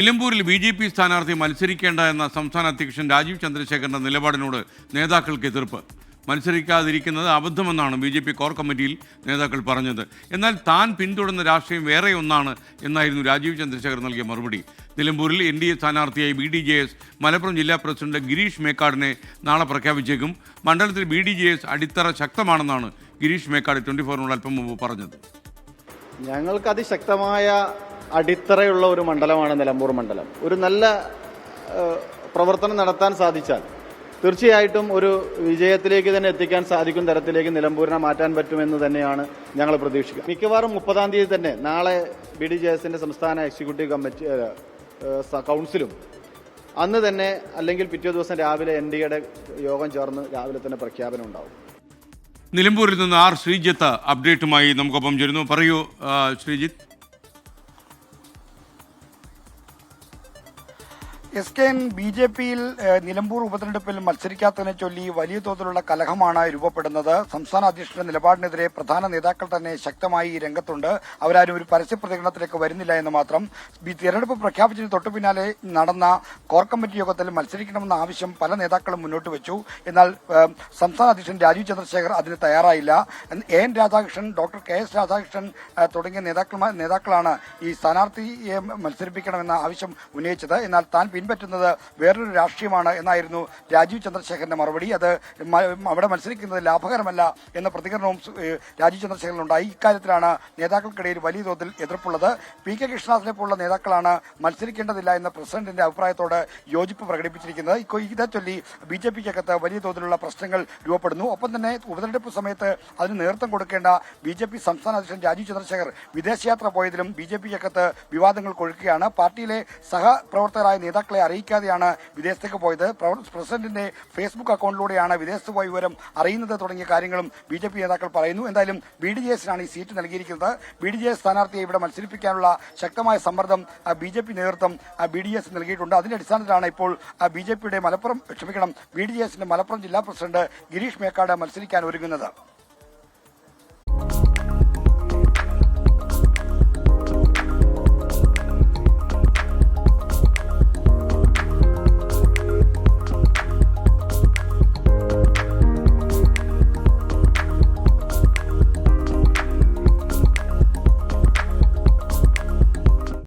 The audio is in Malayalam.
നിലമ്പൂരിൽ ബി ജെ പി സ്ഥാനാർത്ഥി മത്സരിക്കേണ്ട എന്ന സംസ്ഥാന അധ്യക്ഷൻ രാജീവ് ചന്ദ്രശേഖരന്റെ നിലപാടിനോട് നേതാക്കൾക്ക് എതിർപ്പ്. മത്സരിക്കാതിരിക്കുന്നത് അബദ്ധമെന്നാണ് ബി ജെ പി കോർ കമ്മിറ്റിയിൽ നേതാക്കൾ പറഞ്ഞത്. എന്നാൽ താൻ പിന്തുടരുന്ന രാഷ്ട്രീയം വേറെ ഒന്നാണ് എന്നായിരുന്നു രാജീവ് ചന്ദ്രശേഖർ നൽകിയ മറുപടി. നിലമ്പൂരിൽ എൻ ഡി എ സ്ഥാനാർത്ഥിയായി B D J S Malappuram ജില്ലാ പ്രസിഡന്റ് ഗിരീഷ് മേക്കാടിനെ നാളെ പ്രഖ്യാപിച്ചേക്കും. മണ്ഡലത്തിൽ ബി ഡി ജെ എസ് അടിത്തറ ശക്തമാണെന്നാണ് ഗിരീഷ് മേക്കാട് ട്വന്റി ഫോറിനോട് അല്പം മുമ്പ് പറഞ്ഞത്. ഞങ്ങൾക്ക് അതിശക്തമായ അടിത്തറയുള്ള ഒരു മണ്ഡലമാണ് നിലമ്പൂർ മണ്ഡലം. ഒരു നല്ല പ്രവർത്തനം നടത്താൻ സാധിച്ചാൽ തീർച്ചയായിട്ടും ഒരു വിജയത്തിലേക്ക് തന്നെ എത്തിക്കാൻ സാധിക്കും തരത്തിലേക്ക് നിലമ്പൂരിനെ മാറ്റാൻ പറ്റുമെന്ന് തന്നെയാണ് ഞങ്ങൾ പ്രതീക്ഷിക്കുക. മിക്കവാറും മുപ്പതാം തീയതി തന്നെ നാളെ ബി ഡി ജെ സംസ്ഥാന എക്സിക്യൂട്ടീവ് കമ്മിറ്റി കൗൺസിലും അന്ന് തന്നെ അല്ലെങ്കിൽ പിറ്റേ ദിവസം രാവിലെ എൻ ഡി എയുടെ യോഗം ചേർന്ന് രാവിലെ തന്നെ പ്രഖ്യാപനം ഉണ്ടാവും. നിലമ്പൂരിൽ നിന്ന് ആർ ശ്രീജിത്ത് അപ്ഡേറ്റുമായി നമുക്കൊപ്പം ചേരുന്നു. പറയൂ Sreejith. S K N B J പിയിൽ നിലമ്പൂർ ഉപതെരഞ്ഞെടുപ്പിൽ മത്സരിക്കാത്തതിനെ ചൊല്ലി വലിയ തോതിലുള്ള കലഹമാണ് രൂപപ്പെടുന്നത്. സംസ്ഥാന അധ്യക്ഷന്റെ നിലപാടിനെതിരെ പ്രധാന നേതാക്കൾ തന്നെ ശക്തമായി രംഗത്തുണ്ട്. അവരാരും ഒരു പരസ്യ പ്രതികരണത്തിലേക്ക് വരുന്നില്ല എന്ന് മാത്രം. തെരഞ്ഞെടുപ്പ് പ്രഖ്യാപിച്ചതിന് തൊട്ടു പിന്നാലെ നടന്ന കോർ കമ്മിറ്റി യോഗത്തിൽ മത്സരിക്കണമെന്ന ആവശ്യം പല നേതാക്കളും മുന്നോട്ട് വെച്ചു. എന്നാൽ സംസ്ഥാന അധ്യക്ഷൻ രാജീവ് ചന്ദ്രശേഖർ അതിന് തയ്യാറായില്ല. A N Radhakrishnan doctor K S Radhakrishnan തുടങ്ങിയ നേതാക്കളാണ് ഈ സ്ഥാനാർത്ഥിയെ മത്സരിപ്പിക്കണമെന്ന ആവശ്യം ഉന്നയിച്ചത്. എന്നാൽ താൻ പിൻപറ്റുന്നത് വേറൊരു രാഷ്ട്രീയമാണ് എന്നായിരുന്നു രാജീവ് ചന്ദ്രശേഖരന്റെ മറുപടി. അത് അവിടെ മത്സരിക്കുന്നത് ലാഭകരമല്ല എന്ന പ്രതികരണവും രാജീവ് ചന്ദ്രശേഖരനുണ്ടായി. ഇക്കാര്യത്തിലാണ് നേതാക്കൾക്കിടയിൽ വലിയ തോതിൽ എതിർപ്പുള്ളത്. പി കെ കൃഷ്ണദാസിനെ പോലുള്ള നേതാക്കളാണ് മത്സരിക്കേണ്ടതില്ല എന്ന പ്രസിഡന്റിന്റെ അഭിപ്രായത്തോട് യോജിപ്പ് പ്രകടിപ്പിച്ചിരിക്കുന്നത്. ഇതേ ചൊല്ലി ബി ജെ പിക്കകത്ത് വലിയ തോതിലുള്ള പ്രശ്നങ്ങൾ രൂപപ്പെടുന്നു. ഒപ്പം തന്നെ ഉപതെരഞ്ഞെടുപ്പ് സമയത്ത് അതിന് നേതൃത്വം കൊടുക്കേണ്ട ബി ജെ പി സംസ്ഥാന അധ്യക്ഷൻ രാജീവ് ചന്ദ്രശേഖർ വിദേശയാത്ര പോയതിലും ബി ജെ പിക്കകത്ത് വിവാദങ്ങൾ കൊഴുക്കുകയാണ്. പാർട്ടിയിലെ സഹപ്രവർത്തകരായ നേതാക്കളെ അറിയിക്കാതെയാണ് വിദേശത്തേക്ക് പോയത്. പ്രസിഡന്റിന്റെ ഫേസ്ബുക്ക് അക്കൗണ്ടിലൂടെയാണ് വിദേശത്ത് പോയ വിവരം അറിയുന്നത് തുടങ്ങിയ കാര്യങ്ങളും ബി ജെ പി നേതാക്കൾ പറയുന്നു. എന്തായാലും ബി ഡി ജെ എസിനാണ് ഈ സീറ്റ് നൽകിയിരിക്കുന്നത്. ബി ഡി ജെ എസ് സ്ഥാനാർത്ഥിയെ ഇവിടെ മത്സരിപ്പിക്കാനുള്ള ശക്തമായ സമ്മർദ്ദം ബി ജെ പി നേതൃത്വം ബി ഡി എസ് നൽകിയിട്ടുണ്ട്. അതിന്റെ അടിസ്ഥാനത്തിലാണ് ഇപ്പോൾ ബി ജെ പിയുടെ മലപ്പുറം ക്ഷമിക്കണം ബി ഡി ജെ എസിന്റെ മലപ്പുറം ജില്ലാ പ്രസിഡന്റ് ഗിരീഷ് മേക്കാട് മത്സരിക്കാൻ ഒരുങ്ങുന്നത്.